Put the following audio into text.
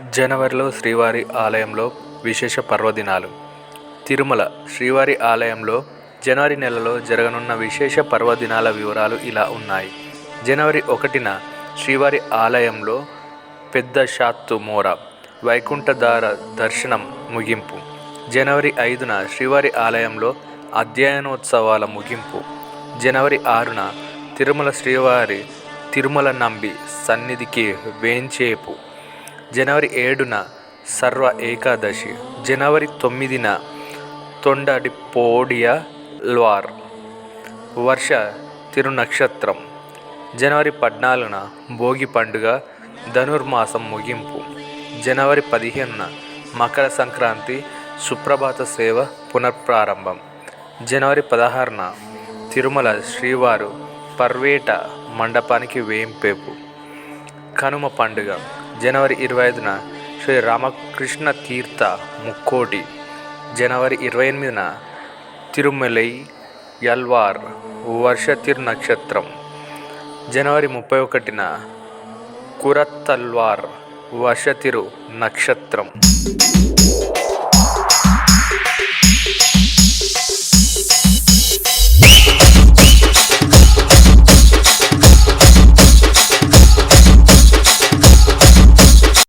జనవరిలో శ్రీవారి ఆలయంలో విశేష పర్వదినాలు. తిరుమల శ్రీవారి ఆలయంలో జనవరి నెలలో జరగనున్న విశేష పర్వదినాల వివరాలు ఇలా ఉన్నాయి. జనవరి ఒకటిన శ్రీవారి ఆలయంలో పెద్ద షాత్తు మోర వైకుంఠధార దర్శనం ముగింపు. జనవరి ఐదున శ్రీవారి ఆలయంలో అధ్యయనోత్సవాల ముగింపు. జనవరి ఆరున తిరుమల శ్రీవారి తిరుమల నంబి సన్నిధికి వేంచేపు. జనవరి ఏడున సర్వ ఏకాదశి జనవరి తొమ్మిదిన తొండడి పోడియల్వార్ వర్ష తిరునక్షత్రం జనవరి పద్నాలుగున భోగి పండుగ ధనుర్మాసం ముగింపు జనవరి పదిహేనున మకర సంక్రాంతి సుప్రభాత సేవ పునఃప్రారంభం జనవరి పదహారున తిరుమల శ్రీవారు పర్వేట మండపానికి వేంపేపు కనుమ పండుగ. జనవరి ఇరవై ఐదున శ్రీ రామకృష్ణ తీర్థ ముక్కోటి. జనవరి ఇరవై ఎనిమిదిన తిరుమలై యల్వార్ వర్ష తిరునక్షత్రం జనవరి ముప్పై ఒకటిన కురత్తల్వార్ వర్ష తిరు నక్షత్రం.